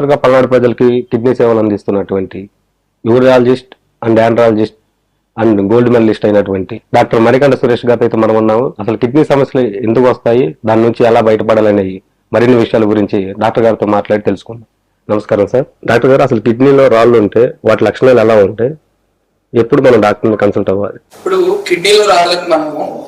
గా పల్నాడు ప్రజలకి కిడ్నీ సేవలు అందిస్తున్నటువంటి urologist and andrologist and gold medalist అయినటువంటి డాక్టర్ మణికంఠ సురేష్ గారితో అయితే మనం ఉన్నాము. అసలు కిడ్నీ సమస్యలు ఎందుకు వస్తాయి? దాని నుంచి ఎలా బయటపడాలనే మరిన్ని విషయాల గురించి డాక్టర్ గారితో మాట్లాడి తెలుసుకుందాం. నమస్కారం సార్. డాక్టర్ గారు అసలు కిడ్నీలో రాళ్ళు ఉంటే వాటి లక్షణాలు ఎలా ఉంటాయి ఎప్పుడు మనం డాక్టర్ని కన్సల్ట్ అవ్వాలి? ఇప్పుడు కిడ్నీలో రాళ్ళకి మనము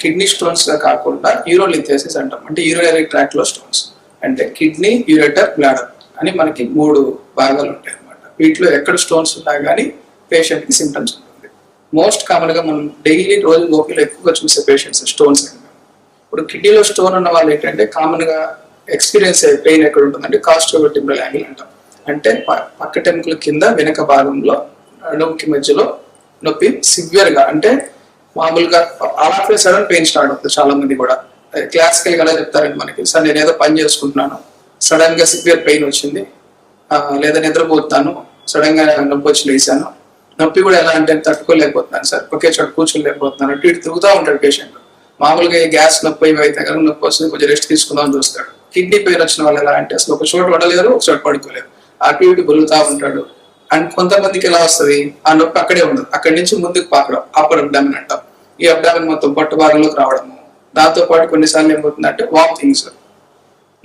కిడ్నీ స్టోన్స్గా కాకుండా యూరోలిథేసిస్ అంటాం. అంటే యూరినరీ ట్రాక్లో స్టోన్స్. అంటే కిడ్నీ యూరేటర్ బ్లాడర్. అని మనకి మూడు భాగాలు ఉంటాయి అన్నమాట. వీటిలో ఎక్కడ స్టోన్స్ ఉన్నా కానీ పేషెంట్కి సింటమ్స్ ఉంటుంది మోస్ట్ కామన్గా మనం డైలీ రోజు ఓపీలో ఎక్కువగా చూసే పేషెంట్స్ స్టోన్స్ ఇప్పుడు కిడ్నీలో స్టోన్ ఉన్న వాళ్ళు ఏంటంటే కామన్గా ఎక్స్పీరియన్స్ అయ్యే పెయిన్ ఎక్కడ ఉంటుందంటే కాస్ట్రోవర్టిబ్రల్ యాంగిల్ అంటాం. అంటే ప- పక్క టెంపుల్ కింద వెనక భాగంలో నొప్పికి మధ్యలో నొప్పి సివియర్గా అంటే మామూలుగా ఆఫ్ సడన్ పెయిన్ స్టార్ట్ అవుతుంది చాలా మంది కూడా క్లాసికల్గా ఎలా చెప్తారండి మనకి. సార్ నేను ఏదో పని చేసుకుంటున్నాను. సడన్గా సివియర్ పెయిన్ వచ్చింది. లేదా నిద్రపోతాను. సడన్గా నొప్పి వచ్చి లేచాను. నొప్పి కూడా ఎలా అంటే తట్టుకోలేకపోతున్నాను సార్. ఒకే చోట కూర్చోలేకపోతున్నాను. అటు ఇటు తిరుగుతూ ఉంటాడు పేషెంట్ మామూలుగా గ్యాస్ నొప్పి అయితే కనుక నొప్పి వస్తుంది. కొంచెం రెస్ట్ తీసుకుందామని చూస్తాడు. కిడ్నీ పెయిన్ వచ్చిన వాళ్ళు ఎలా అంటే అసలు ఒక చోట పడలేరు ఒక చోట పడుకోలేరు. అటు ఇటు బొలుగుతా ఉంటాడు. అండ్ కొంతమందికి ఎలా వస్తుంది? ఆ నొప్పి అక్కడే ఉండదు. అక్కడి నుంచి ముందుకు పాకడం. అప్పర్ అబ్డామిన్ అంటాం. ఈ అబ్డామిన్ మొత్తం పొట్ట భాగంలోకి రావడము. దాంతో పాటు కొన్నిసార్లు ఏమవుతుందంటే వామిటింగ్స్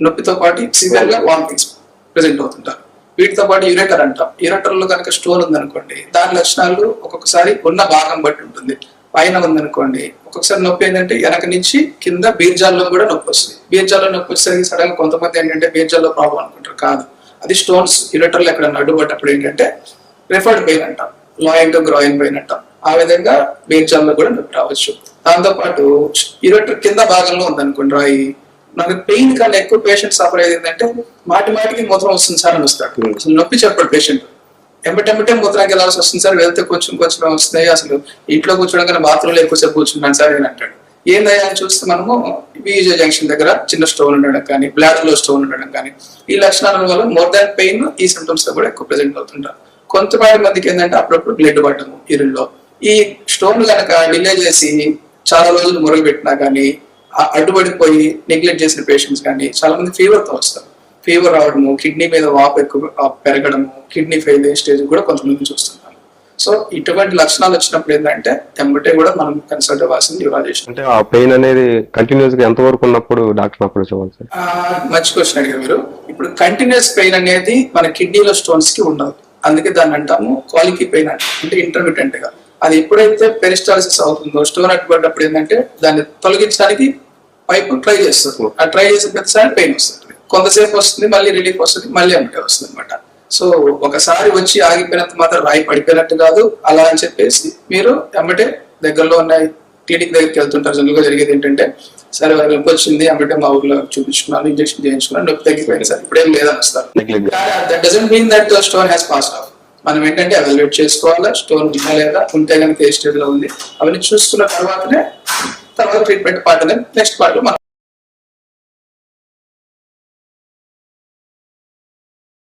నొప్పితో పాటు సివియర్గా వామిటింగ్స్ ప్రెసెంట్ అవుతుంటారు. వీటితో పాటు యురేటర్ అంటాం. యురేటర్లో కనుక స్టోన్ ఉందనుకోండి దాని లక్షణాలు ఒక్కొక్కసారి ఉన్న భాగం బట్టి ఉంటుంది. పైన ఉందనుకోండి ఒక్కొక్కసారి నొప్పి ఏంటంటే వెనక నుంచి కింద బీర్జాల్లో కూడా నొప్పి వస్తుంది. బీర్జాల్లో నొప్పి వచ్చేసరికి సడన్గా కొంతమంది ఏంటంటే బీర్జాల్లో ప్రాబ్లం అనుకుంటారు. కాదు. అది స్టోన్స్ యురేటర్లు ఎక్కడ అడ్డుపడ్డప్పుడు ఏంటంటే ప్రిఫర్డ్ పెయిన్ అంటాం. లాయిన్ టు గ్రాయిన్ పెయిన్ అంటాం. ఆ విధంగా బీర్జాల్లో కూడా నొప్పి రావచ్చు. దాంతోపాటు యురేటర్ కింద భాగంలో ఉందనుకోండి రాయి నాకు పెయిన్ కన్నా ఎక్కువ పేషెంట్ సఫర్ అయ్యేది ఏంటంటే మాటి మాటికి మూత్రం వస్తుంది సార్ అని వస్తాడు అసలు నొప్పి చెప్పాడు పేషెంట్ ఎంబటెంబటే మూత్రానికి వెళ్ళాల్సి వస్తుంది సార్ వెళ్తే కొంచెం కొంచెం వస్తున్నాయి అసలు ఇంట్లో కూర్చోడం కన్నా బాత్రూంలో ఎక్కువసేపు కూర్చుంటాను సార్ అని అంటాడు. ఏందయ్యా అని చూస్తే మనము విజయ జంక్షన్ దగ్గర చిన్న స్టోన్ ఉండడం కానీ బ్లాడర్లో స్టోన్ ఉండడం కానీ ఈ లక్షణాల వల్ల మోర్ దాన్ పెయిన్ ఈ సిమ్టమ్స్లో కూడా ఎక్కువ ప్రెసెంట్ అవుతుంటారు. కొంతమంది మందికి ఏంటంటే అప్పుడప్పుడు బ్లడ్ పడటము యూరిన్లో ఈ స్టోన్ కనుక డిలే చేసి చాలా రోజులు మొరలు పెట్టినా కానీ అడ్డుపడిపోయి నెగ్లెక్ట్ చేసిన పేషెంట్స్ కానీ చాలా మంది ఫీవర్తో వస్తారు. ఫీవర్ రావడము కిడ్నీ మీద వాపు ఎక్కువ పెరగడము కిడ్నీ ఫెయిల్ అయ్యే స్టేజ్ కూడా కొంతమంది చూస్తున్నాం సో ఇటువంటి లక్షణాలు వచ్చినప్పుడు ఏంటంటే ఎంబటే కూడా మనం కన్సల్ట్ అవ్వాల్సింది యూరాలజిస్ట్ అంటే ఆ పెయిన్ అనేది కంటిన్యూస్గా ఎంతవరకు ఉన్నప్పుడు డాక్టర్ అప్పుడు చూడాలి మంచి క్వశ్చన్ అడిగారు మీరు. ఇప్పుడు కంటిన్యూస్ పెయిన్ అనేది మన కిడ్నీలో స్టోన్స్కి ఉండదు. అందుకే దాన్ని అంటాము క్వాలిటీ పెయిన్ అంటాం అంటే ఇంటర్మీడియట్గా. అది ఎప్పుడైతే పెరిస్టాలసిస్ అవుతుందో స్టోన్ అడ్డుపడ్డప్పుడు ఏంటంటే దాన్ని తొలగించడానికి పైపు ట్రై చేస్తుంది ఆ ట్రై చేసిన ప్రతిసారి పెయిన్ వస్తుంది. కొంతసేపు వస్తుంది మళ్ళీ రిలీఫ్ వస్తుంది మళ్ళీ అమ్మటే వస్తుంది అనమాట సో ఒకసారి వచ్చి ఆగిపోయినంత మాత్రం రాయి పడిపోయినట్టు కాదు. అలా అని చెప్పేసి మీరు ఎమ్మటే దగ్గరలో ఉన్న క్లినిక్ దగ్గరికి వెళ్తుంటారు. జనరల్గా జరిగేది ఏంటంటే సరే వాళ్ళకి నొప్పి వచ్చింది అమ్మటే మా ఊర్లో చూపించుకున్నాను ఇంజక్షన్ చేయించుకున్నాను నొప్పి తగ్గిపోయింది సార్ ఇప్పుడేం లేదని వస్తారు. That doesn't mean that stone has passed off మనం ఏంటంటే ఎవాల్యుయేట్ చేసుకోవాలా స్టోన్ ఉందా లేదా ఉంటే కనుక ఏ స్టేజ్లో ఉంది అవన్నీ చూసుకున్న తర్వాతనే తర్వాత ట్రీట్మెంట్ పార్ట్ అనేది నెక్స్ట్ పార్ట్ మనం